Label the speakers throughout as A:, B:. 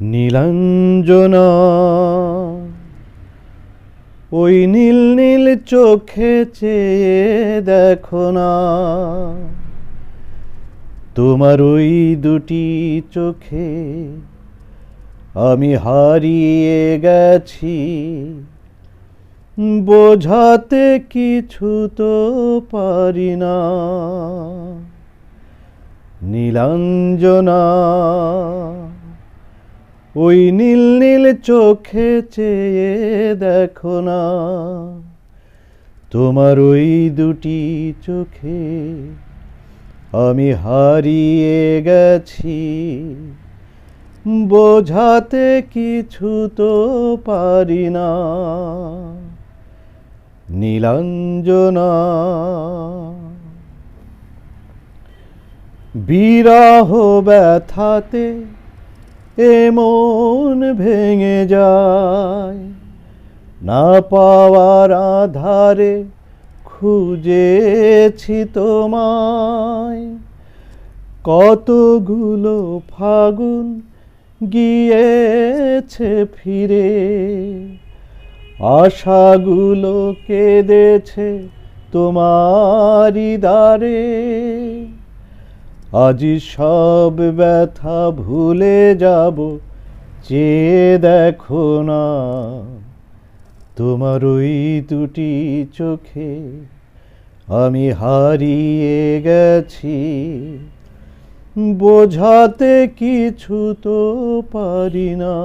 A: নীলাঞ্জনা। ওই নীল নীল চোখে চেয়ে দেখো না। তোমার ওই দুটি চোখে আমি হারিয়ে গেছি। বোঝাতে কিছু তো পারি না। নীলাঞ্জনা। ওই নীল নীল চোখে চেয়ে দেখো না। তোমার ওই দুটি চোখে আমি হারিয়ে গেছি। বোঝাতে কিছু তো পারি না। নীলাঞ্জনা। বিরহ ব্যথাতে এমন ভেঙে যায়। না পাওয়ার আধারে খুঁজেছি তোমায়। কতগুলো ফাগুন গিয়েছে ফিরে, আশাগুলো কেঁদেছে তোমারি দ্বারে। আজি সব ব্যথা ভুলে যাব চেয়ে দেখো না। তোমার ওই দুটি চোখে আমি হারিয়ে গেছি। বোঝাতে কিছু তো পারি না।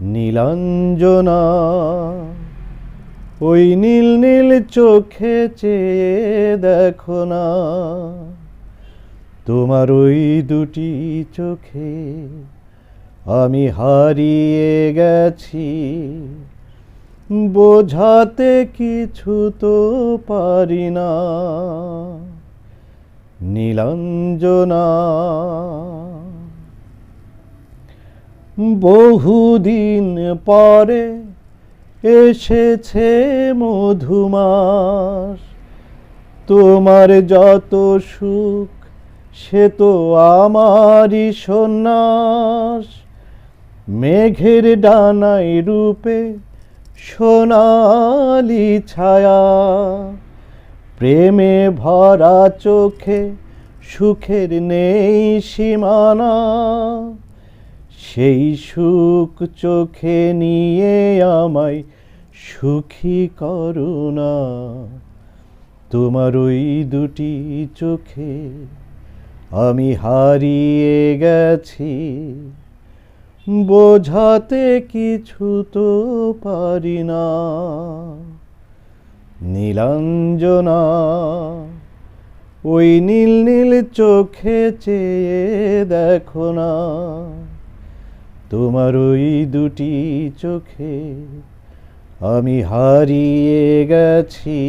A: নীলাঞ্জনা, ওই নীল নীল চোখে চেয়ে দেখো না। তোমার ওই দুটি চোখে আমি হারিয়ে গেছি। বোঝাতে কিছু তো পারি না। নীলাঞ্জনা। বহুদিন পরে এসেছে মধুমাস। তোমার যত সুখ সে তো আমারই সন্ন্যাস। মেঘের ডানাই রূপে সোনালি ছায়া। প্রেমে ভরা চোখে সুখের নেই সীমানা। সেই সুখ চোখে নিয়ে আমায় সুখী করুণা তোমার ওই দুটি চোখে আমি হারিয়ে গেছি। বোঝাতে কিছু তো পারি না। নীলাঞ্জনা, ওই নীল নীল চোখে চেয়ে দেখো না। তোমার ওই দুটি চোখে আমি হারিয়ে গেছি।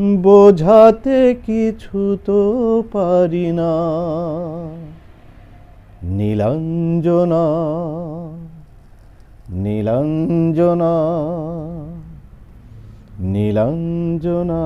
A: বোঝাতে কিছু তো পারি না। নীলাঞ্জনা নীলাঞ্জনা নীলাঞ্জনা।